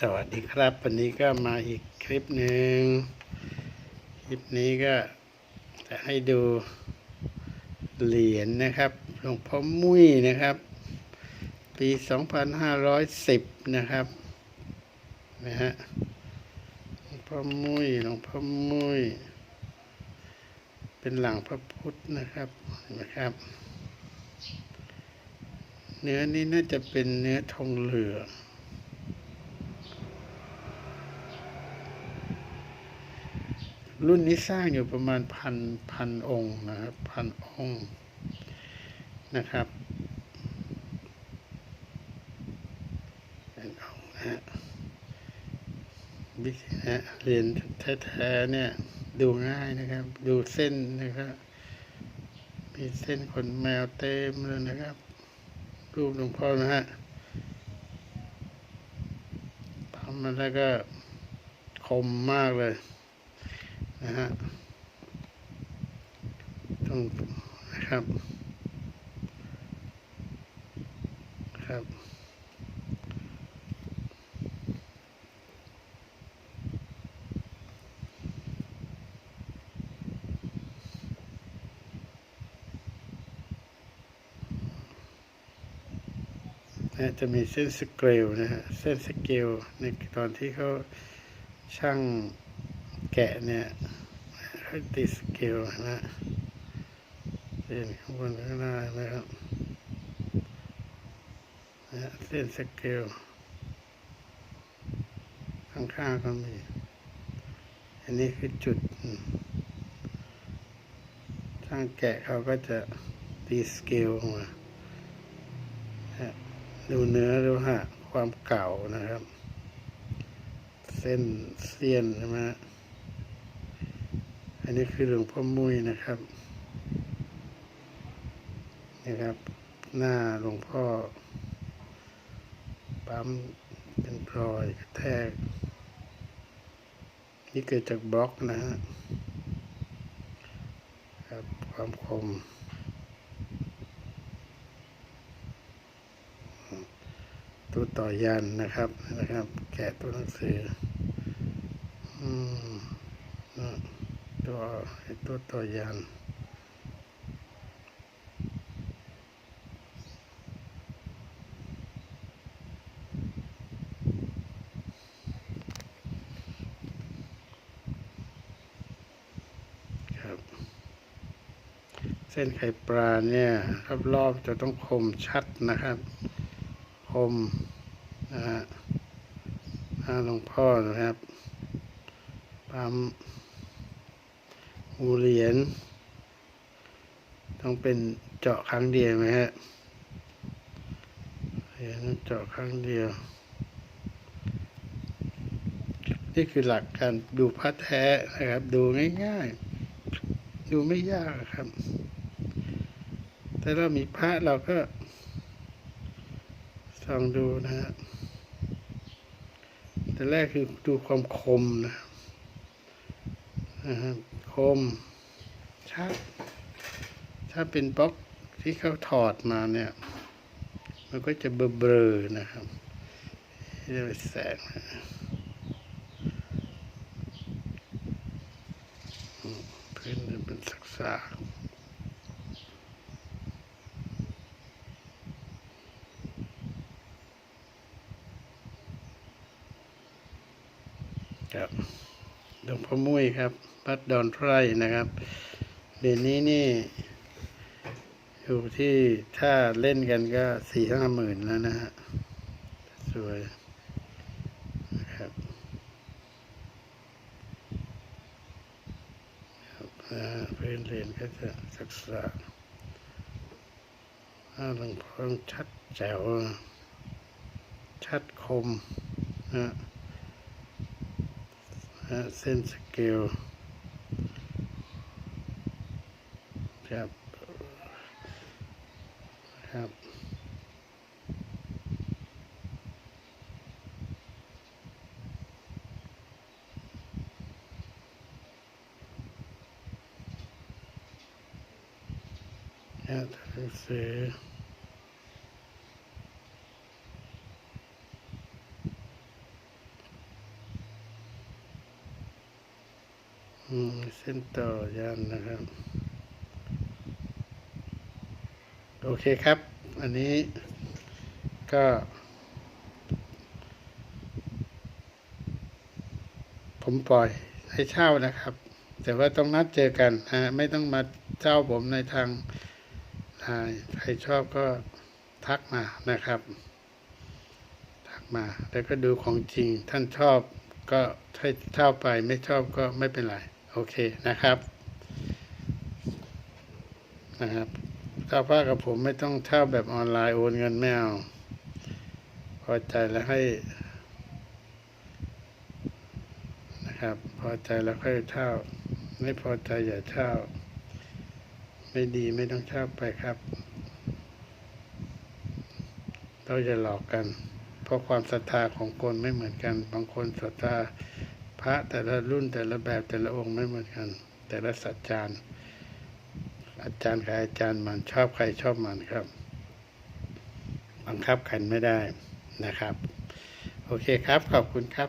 สวัสดีครับ วันนี้ก็มาอีกคลิปหนึ่งคลิปนี้ก็จะให้ดูเหรียญนะครับหลวงพ่อมุ้ยนะครับ ปี 2510 นะครับนะฮะหลวงพ่อมุ้ยหลวงพ่อมุ้ย เป็นหลังพระพุทธนะครับเห็นะครับ เนื้อนี้น่าจะเป็นเนื้อทองเหลือง รุ่นนี้สร้างอยู่ประมาณพันพันองค์นะครับพันองค์นะครับพันองค์นะฮะบิ๊กนะฮะเหรียญแท้ๆเนี่ยดูง่ายนะครับ ดูเส้นนะครับมีเส้นขนแมวเต็มเลยนะครับ รูปหลวงพ่อนะฮะทำมาแล้วก็คมมากเลย นะฮะต้องนะครับครับนะจะมีเส้นสเกลนะฮะ เส้นสเกลในตอนที่เขาช่างแกะเนี่ย เขาตีสเกลนะเส้นข้างบนข้างหน้านะครับนะเส้นสเกลข้างๆก็มี อันนี้คือจุดช่างแกะเขาก็จะตีสเกลออกมานะดูเนื้อดูฮะความเก่านะครับ เส้นเสี้ยนใช่ไหมฮะ อันนี้คือหลวงพ่อมุ้ยนะครับนะครับ หน้าหลวงพ่อ ปั๊มเป็นรอยกระแทก นี่เกิดจากบล็อกนะฮะครับความคมตัวต่อยันนะครับนะครับ แกะตัวหนังสือ อืมอะ ตัวตัวต่อยันครับเส้นไข่ปลาเนี่ยรอบๆจะต้องคมชัดนะครับ คมนะฮะหน้าหลวงพ่อนะครับ ปั๊ม หูเหรียญต้องเป็นเจาะครั้งเดียวไหมฮะเหรียญต้องเจาะครั้งเดียว นี่คือหลักการดูพระแท้นะครับ ดูง่ายๆ ดูไม่ยากครับ แต่เรามีพระเราก็ลองดูนะฮะแต่แรกคือดูความคมนะนะฮะ คมชัดถ้าเป็นบล็อกที่เขาถอดมาเนี่ย มันก็จะเบลอๆนะครับเรียกว่าแสงพื้นจะเป็นสักสาครับหลวงพ่อมุ้ยครับ วัดดอนไพรนะครับเดี๋ยวนี้นี่ อยู่ที่ถ้าเล่นกันก็สี่ห้าหมื่นแล้วนะฮะสวยนะครับครับอ่าพื้นเรียนก็จะศึกษาอ่าหลวงพ่อชัดแจ๋ว ชัดคมนะเส้นสเกล ครับ ครับ ครับเสือเส้นต่อยานนะครับ โอเคครับ อันนี้ก็ ผมปล่อยให้เช่านะครับ แต่ว่าต้องนัดเจอกันนะไม่ต้องมาเช่าผมในทางใครชอบก็ทักมานะครับ ทักมาแล้วก็ดูของจริงท่านชอบก็ให้เช่าไปไม่ชอบก็ไม่เป็นไร โอเคนะครับนะครับ เช่าผ้ากับผมไม่ต้องเช่าแบบออนไลน์โอนเงินไม่เอาพอใจแล้วให้นะครับ พอใจแล้วค่อยเช่า ไม่พอใจอย่าเช่า ไม่ดีไม่ต้องเช่าไปครับ เราจะหลอกกัน เพราะความศรัทธาของคนไม่เหมือนกัน บางคนศรัทธาพระแต่ละรุ่นแต่ละแบบแต่ละองค์ไม่เหมือนกัน แต่ละสัจจาน อาจารย์ใครอาจารย์มันชอบใครชอบมันครับ บังคับกันไม่ได้นะครับ โอเคครับ ขอบคุณครับ